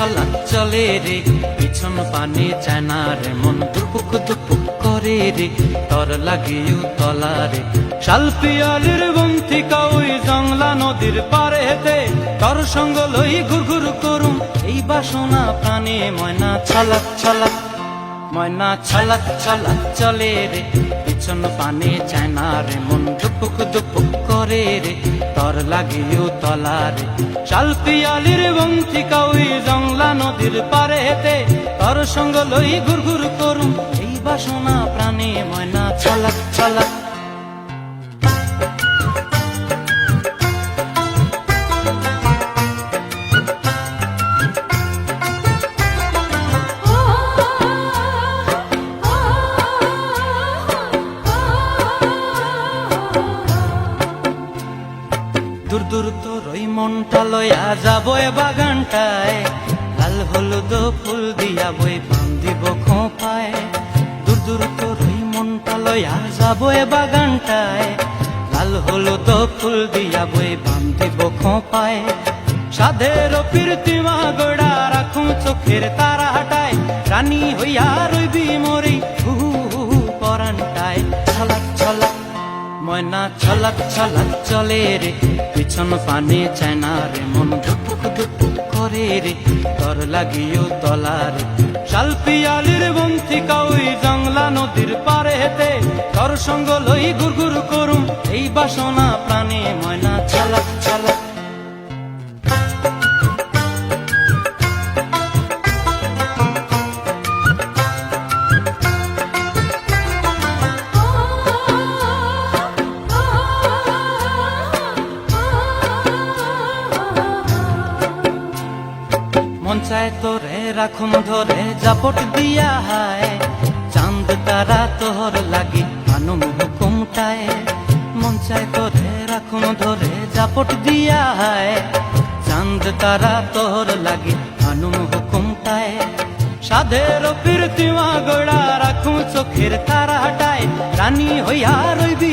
চলে রে, পিছন পানে চায় না রে, মন দুপুক দুপুক করে রে, তর লাগিও তলা রে। শাল পিয়ালির বন্থিকা ওই জংলা নদীর পারে হেতে তর সঙ্গ লই ঘুর করুম, এই বাসনা প্রাণে ময়না ছলাক ছলাক ময়না ছলাক ছলাক চলে রে। পিছন পানে চায় না রে, মন দুপুক দুপুক করে রে, তর লাগিও তলা রে। শাল পিয়ালির বন্থিকা ওই জংলা নদীর পারে হেতে তর সঙ্গ লই ঘুর ঘুর করুম। এই বাসনা প্রাণে ময়না ছলাক ছলাক দূর দূর তোর ওই মনটা লয়া যাব এ বাগানটায়। হলুদ, ফুল দিয়া বই পান দিব খোঁপায়। দূর দূর তোর ওই মনটা লয়া যাব এ বাগানটায়। লাল হলুদ, ফুল দিয়া বই পান দিব খোঁপায়। সাধের প্রীতিমা গোড়া রাখুন চোখের তারা হাটায় রানী হইয়া রইবি মরি হু হু, পরানটায়। ছলাক ছলাক, ময়না, ছলাক ছলাক, চলে রে। পিছন পানে চায় না রে, মন ধুপুক ধুপুক করে রে, তর লাগিও তলার রে। বন্তি কাউই জংলা নদীর পারে হেতে তর সঙ্গ লই গুর গুর করুম, এই বাসনা প্রাণে ময়না চালাক ছলাক চায় তোরে, রাখুন ধরে, জাপট দিয়া হায়। চাঁদ তারা তোহর লাগি আনুম হুকুমটায়। মন চায় তোরে, রাখুন ধরে, জাপট দিয়া হায়। চাঁদ তারা তোহর লাগি আনুম হুকুমটায়। সাধের প্রীতিমা গোড়া রাখুন চোখের তারা হাটায় রানী হইয়া রইবি